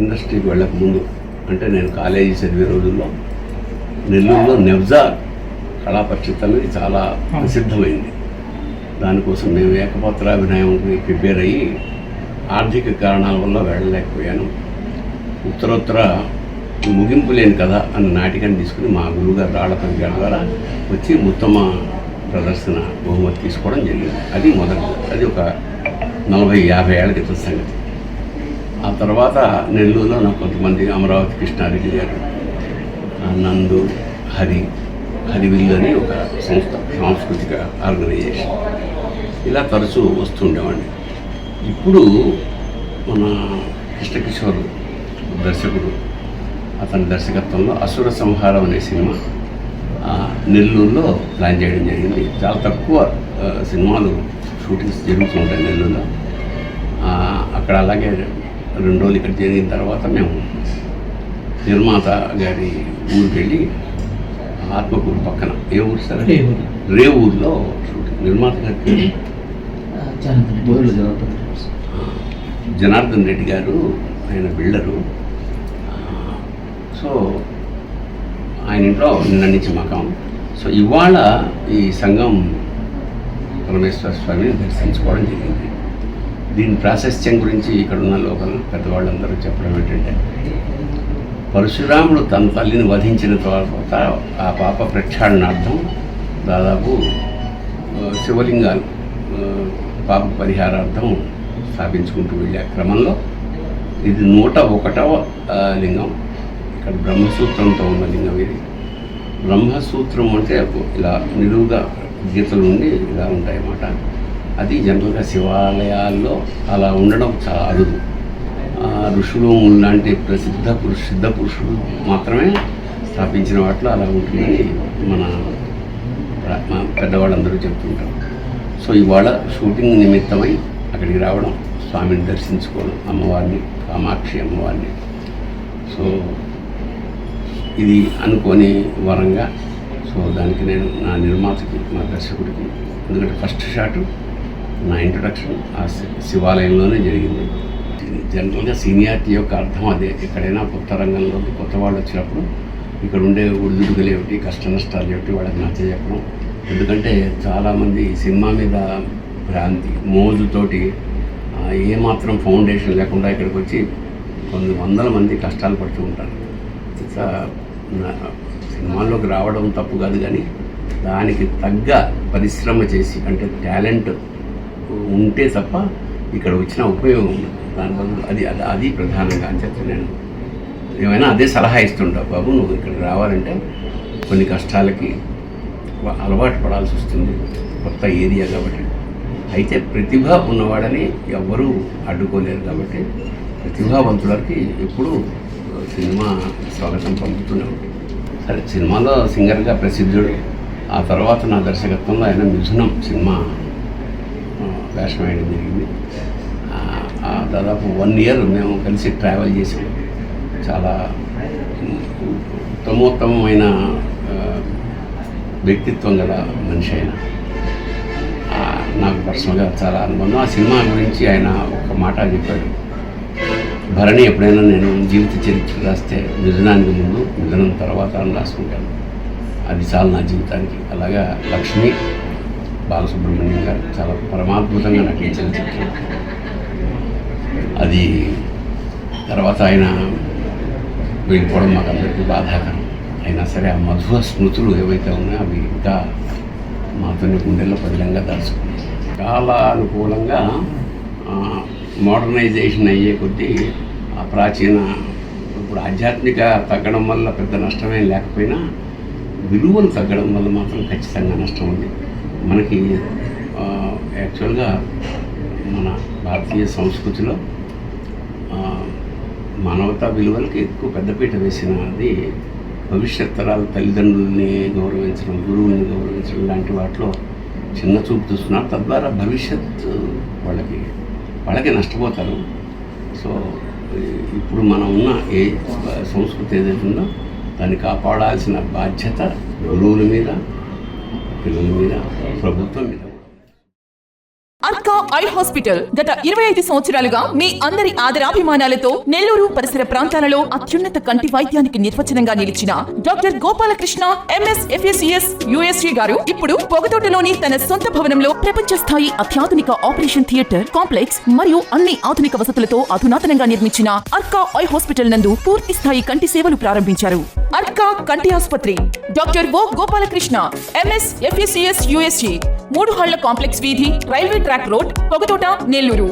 ఇండస్ట్రీకి వెళ్ళకముందు అంటే నేను కాలేజీ చదివే రోజుల్లో నెల్లూరులో నెబ్జా కళా అనేది చాలా ప్రసిద్ధమైంది. దానికోసం మేము ఏకపాత్రాభినయంకి ప్రిపేర్ అయ్యి ఆర్థిక కారణాల వల్ల వెళ్ళలేకపోయాను. ఉత్తరోత్తర ముగింపు లేని కథ అన్న నాటికాన్ని తీసుకుని మా గురువుగారు రాళ్ళపల్లి గారి ద్వారా వచ్చి ఉత్తమ ప్రదర్శన బహుమతి తీసుకోవడం జరిగింది. అది మొదటి అది ఒక నలభై యాభై ఏళ్ళ క్రితం సంగతి. ఆ తర్వాత నెల్లూరులో నాకు కొంతమంది అమరావతి కృష్ణారెడ్డి గారు నందు హరి హరివిల్లు అని ఒక సంస్థ సాంస్కృతిక ఆర్గనైజేషన్. ఇలా తరచూ వస్తుండేవాడిని ఇప్పుడు మన కృష్ణకిషోర్ దర్శకుడు అతని దర్శకత్వంలో అసుర సంహారం అనే సినిమా నెల్లూరులో ప్లాన్ చేయడం జరిగింది. చాలా తక్కువ సినిమాలు షూటింగ్స్ జరుగుతూ ఉంటాయి నెల్లూరులో. అక్కడ అలాగే రెండు రోజులు ఇక్కడ జరిగిన తర్వాత మేము నిర్మాత గారి ఊరికి వెళ్ళి ఆత్మకూరు పక్కన ఏ ఊరు సార్. రే ఊరిలో షూటింగ్ నిర్మాత గారి జనార్దన్ రెడ్డి. జనార్దన్ రెడ్డి గారు. ఆయన బిల్డరు. సో ఆయన ఇంట్లో నిన్న నుంచి మకాం సో ఇవాళ ఈ సంఘం పరమేశ్వర స్వామిని దర్శించుకోవడం జరిగింది. దీని ప్రాశస్త్యం గురించి ఇక్కడ ఉన్న లోకల్ పెద్దవాళ్ళందరూ చెప్పడం ఏంటంటే పరశురాముడు తన తల్లిని వధించిన తర్వాత ఆ పాప ప్రక్షాళనార్థం దాదాపు శివలింగాలు పాప పరిహారార్థం స్థాపించుకుంటూ వెళ్ళే క్రమంలో ఇది నూట ఒకటవ లింగం. ఇక్కడ బ్రహ్మసూత్రంతో ఉన్న లింగం ఇది. బ్రహ్మసూత్రం అంటే ఇలా నిలువుగా గీతలు ఉండి ఇలా ఉంటాయన్నమాట. అది జనరల్గా శివాలయాల్లో అలా ఉండడం చాలా అరుదు. ఋషులు లాంటి ప్రసిద్ధ పురుష సిద్ధ పురుషులు మాత్రమే స్థాపించిన వాటిలో అలా ఉంటుందని మన పెద్దవాళ్ళందరూ చెప్తుంటారు. సో ఇవాళ షూటింగ్ నిమిత్తమై అక్కడికి రావడం స్వామిని దర్శించుకోవడం అమ్మవారిని కామాక్షి అమ్మవారిని. సో ఇది అనుకోని వరంగా సో దానికి నేను నా నిర్మాతకి మా దర్శకుడికి ఎందుకంటే ఫస్ట్ షాటు నా ఇంట్రడక్షన్ ఆ శి- శివాలయంలోనే జరిగింది. జనరల్గా సీనియారిటీ యొక్క అర్థం అదే. ఎక్కడైనా కొత్త రంగంలోకి కొత్త వాళ్ళు వచ్చినప్పుడు ఇక్కడ ఉండే ఒడిదుడుకులు ఏమిటి కష్ట నష్టాలు ఏమిటి వాళ్ళకి నచ్చ చెప్పడం. ఎందుకంటే చాలామంది సినిమా మీద భ్రాంతి మోజుతోటి ఏమాత్రం ఫౌండేషన్ లేకుండా ఇక్కడికి వచ్చి కొన్ని వందల మంది కష్టాలు పడుతూ ఉంటారు. సినిమాల్లోకి రావడం తప్పు కాదు కానీ దానికి తగ్గ పరిశ్రమ చేసి అంటే టాలెంట్ ఉంటే తప్ప ఇక్కడ వచ్చిన ఉపయోగం దానివల్ల అది అది ప్రధానంగా అని చెప్పి నేను ఏమైనా అదే సలహా ఇస్తుంటావు బాబు నువ్వు ఇక్కడ రావాలంటే కొన్ని కష్టాలకి అలవాటు పడాల్సి వస్తుంది కొత్త ఏరియా కాబట్టి. అయితే ప్రతిభ ఉన్నవాడని ఎవ్వరూ అడ్డుకోలేరు కాబట్టి ప్రతిభావంతులకి ఎప్పుడూ సినిమా స్వాగతం పంపుతూనే ఉంటుంది సరే సినిమాలో సింగర్గా ప్రసిద్ధుడు ఆ తర్వాత నా దర్శకత్వంలో ఆయన మిథునం సినిమా వేషం వేయడం జరిగింది. దాదాపు వన్ ఇయర్ మేము కలిసి ట్రావెల్ చేసాం. చాలా ఉత్తమోత్తమైన వ్యక్తిత్వం గల మనిషి ఆయన. నాకు పర్సనల్గా చాలా అనుబంధం. ఆ సినిమా గురించి ఆయన ఒక మాట చెప్పాడు. భరణి ఎప్పుడైనా నేను జీవిత చరిత్ర రాస్తే నిధనానికి ముందు నిధనం తర్వాత అని రాసుకుంటాను. అది చాలు నా జీవితానికి. అలాగా లక్ష్మి బాలసుబ్రహ్మణ్యం గారు చాలా పరమాద్భుతంగా నటించిన చిత్రం. అది తర్వాత ఆయన వెళ్ళిపోవడం మాకు అందరికీ బాధాకరం. అయినా సరే ఆ మధుర స్మృతులు ఏవైతే ఉన్నాయో అవి ఇంకా మాతోని గుండెల్లో పదిలంగా దాచుకున్నాయి. చాలా అనుకూలంగా మోడర్నైజేషన్ అయ్యే కొద్దీ ఆ ప్రాచీన ఇప్పుడు ఆధ్యాత్మిక తగ్గడం వల్ల పెద్ద నష్టమేం లేకపోయినా విలువలు తగ్గడం వల్ల మాత్రం ఖచ్చితంగా నష్టం ఉంది. మనకి యాక్చువల్గా మన భారతీయ సంస్కృతిలో మానవతా విలువలకి ఎక్కువ పెద్దపీట వేసినది భవిష్యత్ తరాల తల్లిదండ్రుల్ని గౌరవించడం గురువుని గౌరవించడం లాంటి వాటిలో చిన్న చూపు చూస్తున్నారు తద్వారా భవిష్యత్ వాళ్ళకి వాళ్ళకి నష్టపోతారు. సో ఇప్పుడు మనం ఉన్న ఏ సంస్కృతి ఏదైతే ఉందో దాన్ని కాపాడాల్సిన బాధ్యత గురువుల మీద పిల్లల మీద ప్రభుత్వం మీద అర్కా ఐ హాస్పిటల్ గత ఇరవై ఐదు సంవత్సరాలుగా మీ అందరి ఆదరాభిమానాలతో నెల్లూరు పరిసర ప్రాంతాలలో అత్యున్నత కంటి వైద్యానికి నిర్వచనంగా నిలిచిన doctor Gopalakrishna MS FSCS USE గారు ఇప్పుడు పొగతోటలోని తన సొంత భవనంలో ప్రపంచ స్థాయి అత్యాధునిక ఆపరేషన్ థియేటర్ కాంప్లెక్స్ మరియు అన్ని ఆధునిక వసతులతో అధునాతనంగా నిర్మించిన అర్కా ఐ హాస్పిటల్ నందు పూర్తి స్థాయి కంటి సేవలు ప్రారంభించారు. అర్కా కంటి ఆసుపత్రి. Doctor O Gopalakrishna MS FSCS USC మూడు హళ్ళ కాంప్లెక్స్ వీధి railway track road Pogathota Nellore.